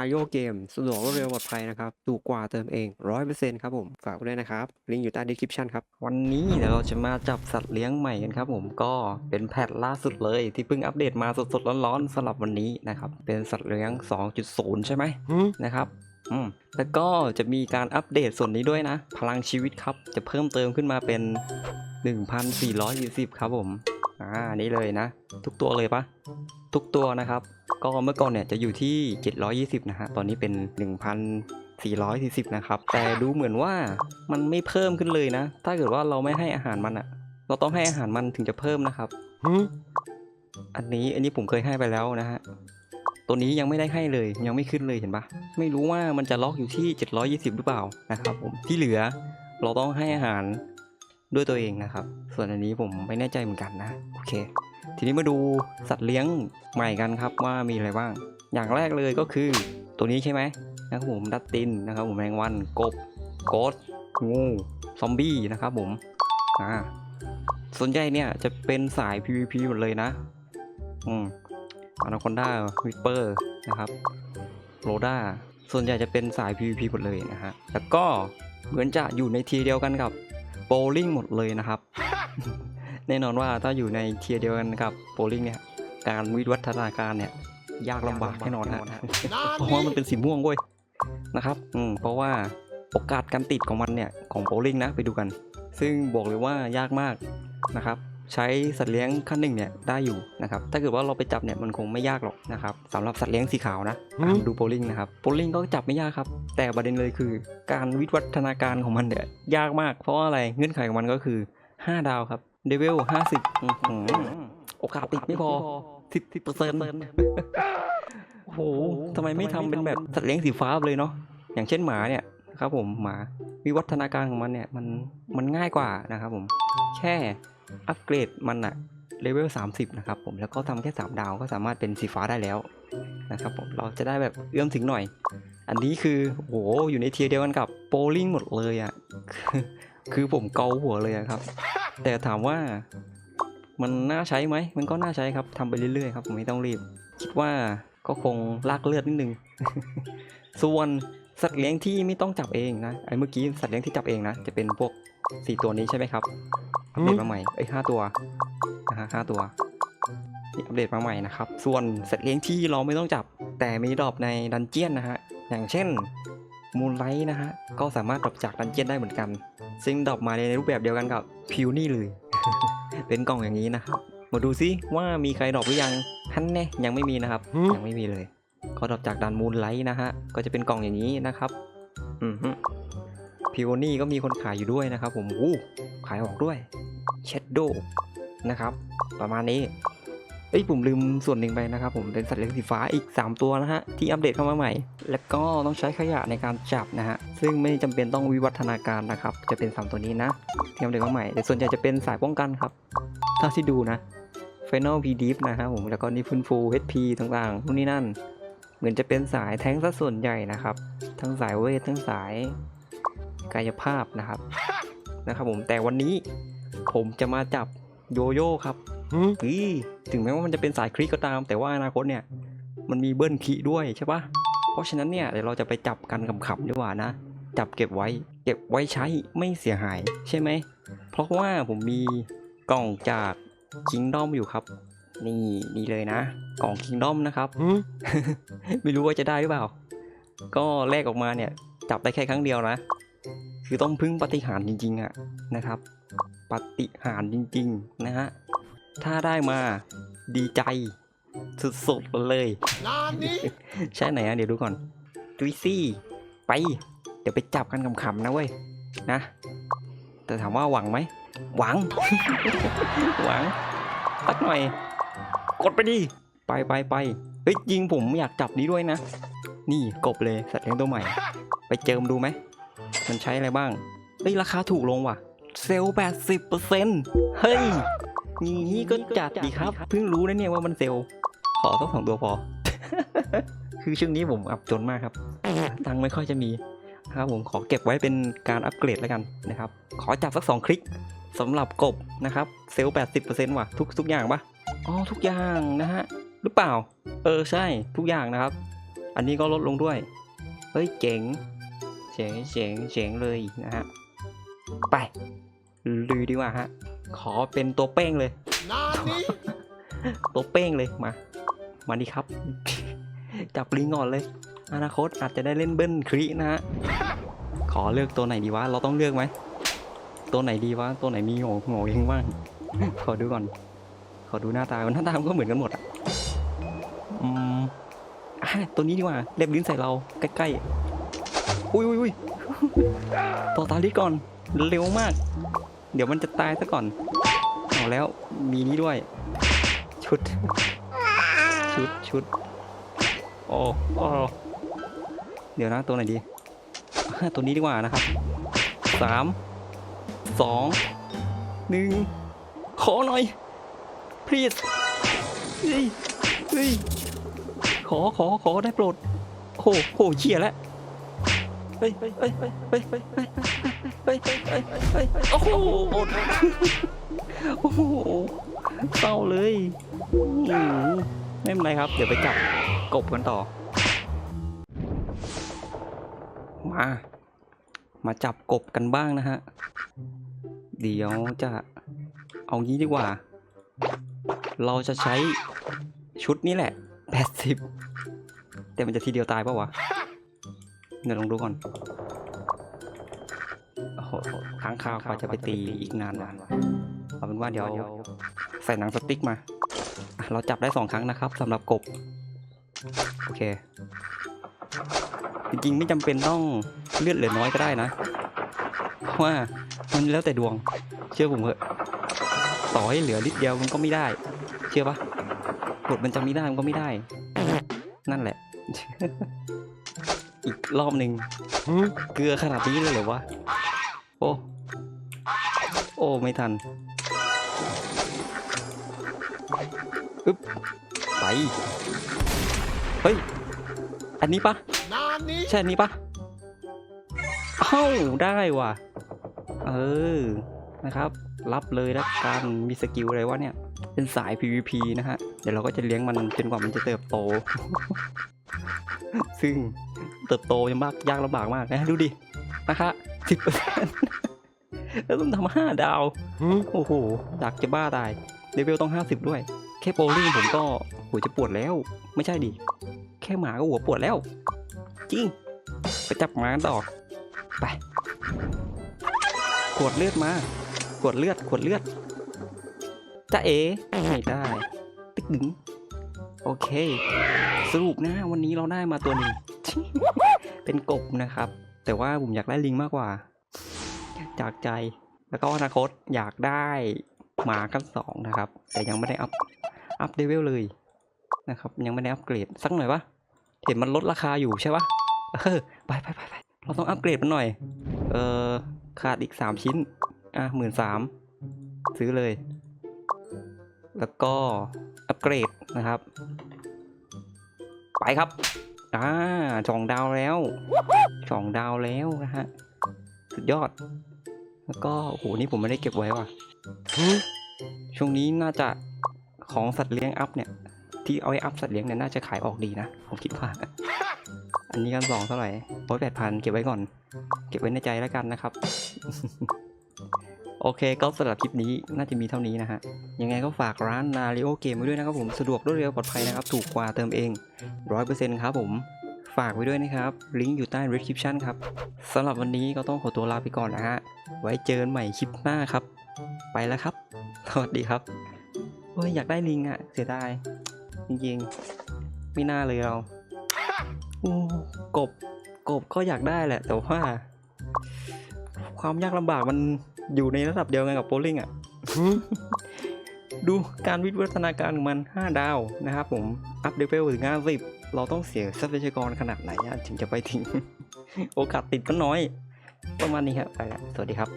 าโยเกมสะดวกรวดเร็วปลอดภัยนะครับ ถูกกว่าเติมเองร้อยเปอร์เซ็นต์ครับผม ฝากไว้ด้วยนะครับ ลิงก์อยู่ใต้ดีคริปชันครับ วันนี้เดี๋ยวเราจะมาจับสัตว์เลี้ยงใหม่กันครับผม ก็เป็นแพทล่าสุดเลย ที่เพิ่งอัปเดตมาสดๆร้อนๆสำหรับวันนี้นะครับ เป็นสัตว์เลี้ยง 2.0 ใช่ไหมนะครับอืมแล้วก็จะมีการอัปเดตส่วนนี้ด้วยนะ พลังชีวิตครับ จะเพิ่มเติมขึ้นมาเป็น 1,420 ครับผม อ่า นี่เลยนะ ทุกตัวเลยปะทุกตัวนะครับ ก็เมื่อก่อนเนี่ยจะอยู่ที่ 720 นะฮะ ตอนนี้เป็น 1,440 นะครับ แต่ดูเหมือนว่ามันไม่เพิ่มขึ้นเลยนะ ถ้าเกิดว่าเราไม่ให้อาหารมันอะเราต้องให้อาหารมันถึงจะเพิ่มนะครับ อันนี้อันนี้ผมเคยให้ไปแล้วนะฮะ ตัวนี้ยังไม่ได้ให้เลย ยังไม่ขึ้นเลยเห็นปะไม่รู้ว่ามันจะล็อกอยู่ที่ 720 หรือเปล่านะครับผม ที่เหลือเราต้องให้อาหาร ด้วยตัวเองนะครับ ส่วนอันนี้ผมไม่แน่ใจเหมือนกันนะโอเค ทีนี้มาดูสัตว์เลี้ยงใหม่กันครับว่ามีอะไรบ้าง อย่างแรกเลยก็คือตัวนี้ใช่ไหมนะครับผมดัตตินนะครับผมแมงวันกบโกดงูซอมบี้นะครับผมอ่าส่วนใหญ่เนี่ยจะเป็นสาย PVP หมดเลยนะ อืมอนาคอนด้าวิปเปอร์นะครับโรด้าส่วนใหญ่จะเป็นสาย PVP หมดเลยนะฮะแล้วก็เหมือนจะอยู่ในทีเดียวกันกับ โบลิ่งหมดเลยนะครับ แน่นอนว่าถ้าอยู่ในเทียร์เดียวกันกับโบลิ่งเนี่ยการวิวัฒนาการเนี่ยยากลำบากแน่นอนฮะเพราะว่ามันเป็นสีม่วงเว้ยนะครับอืมเพราะว่าโอกาสการติดของมันเนี่ยของโบลิ่งนะไปดูกัน ซึ่งบอกเลยว่ายากมากนะครับ ใช้สัตว์เลี้ยงขั้นหนึ่งเนี่ยได้อยู่นะครับ ถ้าเกิดว่าเราไปจับเนี่ยมันคงไม่ยากหรอกนะครับสำหรับสัตว์เลี้ยงสีขาวนะอะดูโบลิ่งนะครับโบลิ่งก็จับไม่ยากครับ แต่ประเด็นเลยคือ การวิวัฒนาการของมันเนี่ยยากมาก เพราะว่าอะไรเงื่อนไขของมันก็คือ 5 ดาวครับเดเวล50อื้อหือโอกาสติดไม่พอสิบสิบเปอร์เซ็นต์โอ้โหทำไมไม่ทำเป็นแบบสัตว์เลี้ยงสีฟ้าไปเลยเนาะอย่างเช่นหมาเนี่ยครับผมหมาวิวัฒนาการของมันเนี่ยมันมันง่ายกว่านะครับผมแค่ อัปเกรดมันอะเลเวล 30 นะครับผมแล้วก็ทำแค่ 3 ดาวก็สามารถเป็นสีฟ้าได้แล้วนะครับผมเราจะได้แบบเอื้อมถึงหน่อย อันนี้คือโอ้โหอยู่ในเทียร์เดียวกันกับโปลิงหมดเลยอะคือคือผมเกาหัวเลยอะครับ แต่ถามว่ามันน่าใช้ไหมมันก็น่าใช้ครับทำไปเรื่อยๆครับผมไม่ต้องรีบ คิดว่าก็คงลากเลือดนิดนึง ส่วนสัตว์เลี้ยงที่ไม่ต้องจับเองนะไอ้เมื่อกี้สัตว์เลี้ยงที่จับเองนะจะเป็นพวกสี่ตัวนี้ใช่ไหมครับ อัปเดตมาใหม่เอ้ยห้าตัวนะฮะห้าตัวนี่อัปเดตมาใหม่นะครับ ส่วนสัตว์เลี้ยงที่เราไม่ต้องจับ แต่มีดรอปในดันเจียนนะฮะ อย่างเช่นมูนไลท์นะฮะ ก็สามารถดรอปจากดันเจียนได้เหมือนกัน ซึ่งดรอปมาในรูปแบบเดียวกันกับพิวนี่เลย เป็นกล่องอย่างนี้นะครับ มาดูซิว่ามีใครดรอปหรือยังท่านแน่ยังไม่มีนะครับ ยังไม่มีเลย ก็ดรอปจากดันมูนไลท์นะฮะ ก็จะเป็นกล่องอย่างนี้นะครับ อือ พิวนี่ก็มีคนขายอยู่ด้วยนะครับ ผมอู้ขายออกด้วยเชดโดนะครับ ประมาณนี้เอ้ยผมลืมส่วนหนึ่งไปนะครับ ผมเป็นสัตว์เลี้ยงสีฟ้าอีก 3 ตัวนะฮะที่อัปเดตเข้ามาใหม่ แล้วก็ต้องใช้ขยะในการจับนะฮะซึ่งไม่จำเป็นต้องวิวัฒนาการนะครับ จะเป็น 3 ตัวนี้นะที่อัปเดตเข้าใหม่แต่ส่วนใหญ่จะเป็นสายป้องกันครับถ้าที่ดูนะ Final P d i f นะครับผมแล้วก็นี่ฟื้นฟู HP ต่างๆนู่นนี่นั่น เหมือนจะเป็นสายแท้งซะส่วนใหญ่นะครับ ทั้งสายเวททั้งสาย กายภาพนะครับนะครับผมแต่วันนี้ผมจะมาจับโยโย่ครับอีถึงแม้ว่ามันจะเป็นสายคลิกก็ตาม แต่ว่าอนาคตเนี่ย มันมีเบิ้ลคีด้วยใช่ปะเพราะฉะนั้นเนี่ยเดี๋ยวเราจะไปจับกันขำๆดีกว่านะ จับเก็บไว้ เก็บไว้ใช้ไม่เสียหายใช่ไหม เพราะว่าผมมีกล่องจากคิงดอมอยู่ครับ นี่นี่เลยนะ กล่องคิงดอมนะครับไม่รู้ว่าจะได้หรือเปล่า ก็แลกออกมาเนี่ย จับได้แค่ครั้งเดียวนะ คือต้องพึ่งปาฏิหารย์จริงๆอะนะครับปาฏิหารย์จริงๆนะฮะ ถ้าได้มาดีใจสุดๆเลยใช่ไหนอะเดี๋ยวดูก่อนจุยซี่ ไป เดี๋ยวไปจับกันขำๆนะเว้ยนะ แต่ถามว่าหวังไหม หวัง หวังสักหน่อย กดไปดิ ไปไปไปเฮ้ยยิงผมอยากจับนี้ด้วยนะ นี่กบเลยสัตว์เลี้ยงตัวใหม่ ไปเจิมดูไหม มันใช้อะไรบ้าง เฮ้ย ราคาถูกลงว่ะ เซลล์แปดสิบเปอร์เซ็นต์เฮ้ยงี้ก็จัดดีครับ เพิ่งรู้นะเนี่ยว่ามันเซลล์ ขอต้องสองตัวพอ คือช่วงนี้ผมอับจนมากครับ ตังค์ไม่ค่อยจะมีนะครับผมขอเก็บไว้เป็นการอัปเกรดแล้วกันนะครับ ขอจับสักสองคลิกสำหรับกบนะครับ เซลล์แปดสิบเปอร์เซ็นต์ว่ะทุกทุกอย่างปะอ๋อทุกอย่างนะฮะหรือเปล่า เออใช่ทุกอย่างนะครับ อันนี้ก็ลดลงด้วย เฮ้ยเจ๋งเจ๋งเจ๋งเจ๋งเลยนะฮะ ไปลุยดีกว่าฮะ ขอเป็นตัวเป้งเลย ตัวเป้งเลยมา มาดีครับ จับลิงก่อนเลย อนาคตอาจจะได้เล่นเบิ้ลครินะฮะ ขอเลือกตัวไหนดีวะ เราต้องเลือกไหม ตัวไหนดีวะ ตัวไหนมีโง่โง่เองบ้าง ขอดูก่อน ขอดูหน้าตาหน้าตามันก็เหมือนกันหมดอะ อืมอะตัวนี้ดีกว่าเล็บลิ้นใส่เราใกล้ๆ อุ้ยอุ้ยอุ้ยต่อตาลิก่อนเร็วมาก เดี๋ยวมันจะตายซะก่อนเอาแล้วมีนี้ด้วย ชุด ชุดชุดโอ้โอ้เดี๋ยวนะตัวไหนดีตัวนี้ดีกว่านะครับสามสองหนึ่งขอหน่อย please เฮ้ยเฮ้ยขอขอขอได้โปรดโอ้โหโหเชี่ยแล้ว เฮ้ยเฮ้ยเฮ้ยเฮ้ยเฮ้ยเฮ้ยเฮ้ยเฮ้ยโอ้โหโอ้โหเศร้าเลยอืมไม่เป็นไรครับ เดี๋ยวไปจับกบกันต่อ มา มาจับกบกันบ้างนะฮะ เดี๋ยวจะเอางี้ดีกว่า เราจะใช้ชุดนี้แหละ 80 แต่มันจะทีเดียวตายปะวะ เดี๋ยวลองดูก่อน โอ้โหค้างคาวกว่าจะไปตีอีกนานนานวะเอาเป็นว่าเดี๋ยวใส่หนังสติ๊กมาอะเราจับได้สองครั้งนะครับสำหรับกบ โอเค จริงๆไม่จำเป็นต้องเลือดเหลือน้อยก็ได้นะเพราะว่ามันแล้วแต่ดวง เชื่อผมเถอะต่อให้เหลือนิดเดียวมันก็ไม่ได้ เชื่อปะกดมันจะไม่ได้มันก็ไม่ได้ นั่นแหละ อีกรอบหนึ่งเกลือขนาดนี้เลยเหรอวะ โอ้ โอ้ ไม่ทันอึ๊บไป เฮ้ย อันนี้ปะใช่อันนี้ปะเอ้าได้ว่ะ เออ นะครับ รับเลยละกันมีสกิลอะไรวะเนี่ย เป็นสาย PVP นะฮะ เดี๋ยวเราก็จะเลี้ยงมันจนกว่ามันจะเติบโต ซึ่งเติบโตยังมากยากลำบากมากนะดูดินะคะสิบเปอร์เซ็นต์แล้วต้องทำห้าดาว โอ้โหอยากจะบ้าตายเลเวลต้องห้าสิบด้วย แค่โปลลิ่งผมก็หัวจะปวดแล้ว ไม่ใช่ดิ แค่หมาก็หัวปวดแล้ว จริง ไปจับหมากันต่อ ไป ขวดเลือดมา ขวดเลือด ขวดเลือดจะเอไม่ได้ติ๊กดึง โอเค สรุปนะวันนี้เราได้มาตัวหนึ่งเป็นกบนะครับ แต่ว่าผมอยากได้ลิงมากกว่า จากใจ แล้วก็อนาคตอยากได้หมากันสองนะครับ แต่ยังไม่ได้อัพ อัพเลเวลเลยนะครับ ยังไม่ได้อัปเกรดสักหน่อยวะเห็นมันลดราคาอยู่ใช่ปะเออไปไปไปไปเราต้องอัปเกรดมันหน่อย เออขาดอีกสามชิ้น อะหมื่นสามซื้อเลย แล้วก็อัปเกรด นะครับ ไปครับอ่าสองดาวแล้วสองดาวแล้วนะฮะสุดยอด แล้วก็โอ้โหนี่ผมไม่ได้เก็บไว้ว่ะช่วงนี้น่าจะของสัตว์เลี้ยงอัพเนี่ย ที่เอาไว้อัพสัตว์เลี้ยงเนี่ยน่าจะขายออกดีนะผมคิดว่าอันนี้กันสองเท่าไหร่ร้อยแปดพันเก็บไว้ก่อน เก็บไว้ในใจแล้วกันนะครับ โอเคก็สำหรับคลิปนี้น่าจะมีเท่านี้นะฮะ ยังไงก็ฝากร้านนาริโอเกมไว้ด้วยนะครับผม สะดวกรวดเร็วปลอดภัยนะครับ ถูกกว่าเติมเองร้อยเปอร์เซ็นต์ครับผม ฝากไว้ด้วยนะครับ ลิงก์อยู่ใต้ description ครับสำหรับวันนี้ก็ต้องขอตัวลาไปก่อนนะฮะ ไว้เจอกันใหม่คลิปหน้าครับ ไปแล้วครับ สวัสดีครับเฮ้ยอยากได้ลิงอะเสียดาย จริงๆ ไม่น่าเลยเราอู้กบ กบก็อยากได้แหละ แต่ว่า ความยากลำบากมัน อยู่ในระดับเดียวกันกับโปลลิงอะดูการวิวัฒนาการของมัน 5 ดาวนะครับผม อัพเลเวลถึง50เราต้องเสียทรัพยากรขนาดไหนอะถึงจะไปถึง โอกาสติดก็น้อย ประมาณนี้ครับ ไปแล้ว สวัสดีครับ